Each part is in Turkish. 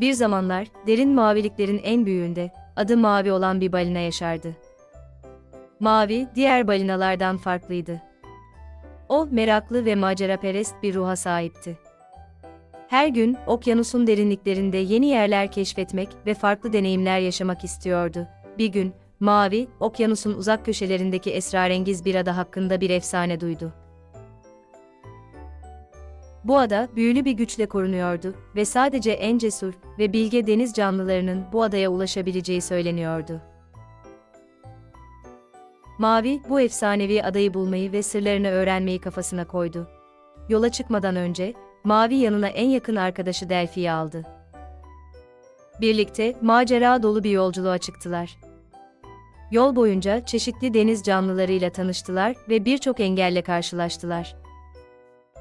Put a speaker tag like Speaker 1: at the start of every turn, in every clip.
Speaker 1: Bir zamanlar, derin maviliklerin en büyüğünde, adı Mavi olan bir balina yaşardı. Mavi, diğer balinalardan farklıydı. O, meraklı ve maceraperest bir ruha sahipti. Her gün, okyanusun derinliklerinde yeni yerler keşfetmek ve farklı deneyimler yaşamak istiyordu. Bir gün, Mavi, okyanusun uzak köşelerindeki esrarengiz bir ada hakkında bir efsane duydu. Bu ada büyülü bir güçle korunuyordu ve sadece en cesur ve bilge deniz canlılarının bu adaya ulaşabileceği söyleniyordu. Mavi, bu efsanevi adayı bulmayı ve sırlarını öğrenmeyi kafasına koydu. Yola çıkmadan önce, Mavi yanına en yakın arkadaşı Delphi'yi aldı. Birlikte macera dolu bir yolculuğa çıktılar. Yol boyunca çeşitli deniz canlılarıyla tanıştılar ve birçok engelle karşılaştılar.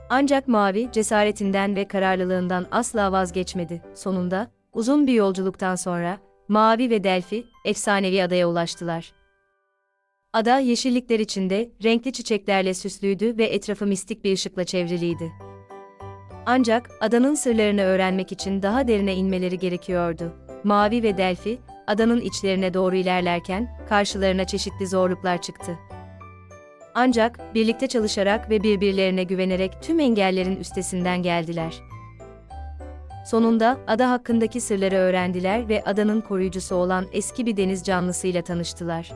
Speaker 1: Ancak Mavi cesaretinden ve kararlılığından asla vazgeçmedi. Sonunda, uzun bir yolculuktan sonra, Mavi ve Delphi, efsanevi adaya ulaştılar. Ada yeşillikler içinde, renkli çiçeklerle süslüydü ve etrafı mistik bir ışıkla çevriliydi. Ancak, adanın sırlarını öğrenmek için daha derine inmeleri gerekiyordu. Mavi ve Delphi, adanın içlerine doğru ilerlerken, karşılarına çeşitli zorluklar çıktı. Ancak birlikte çalışarak ve birbirlerine güvenerek tüm engellerin üstesinden geldiler. Sonunda ada hakkındaki sırları öğrendiler ve adanın koruyucusu olan eski bir deniz canlısıyla tanıştılar.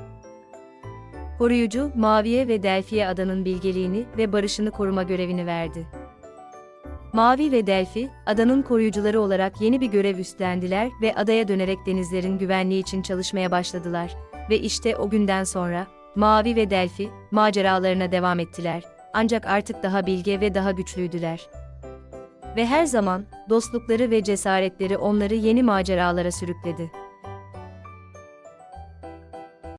Speaker 1: Koruyucu, Mavi'ye ve Delphi'ye adanın bilgeliğini ve barışını koruma görevini verdi. Mavi ve Delphi, adanın koruyucuları olarak yeni bir görev üstlendiler ve adaya dönerek denizlerin güvenliği için çalışmaya başladılar. Ve işte o günden sonra, Mavi ve Delphi, maceralarına devam ettiler. Ancak artık daha bilge ve daha güçlüydüler. Ve her zaman, dostlukları ve cesaretleri onları yeni maceralara sürükledi.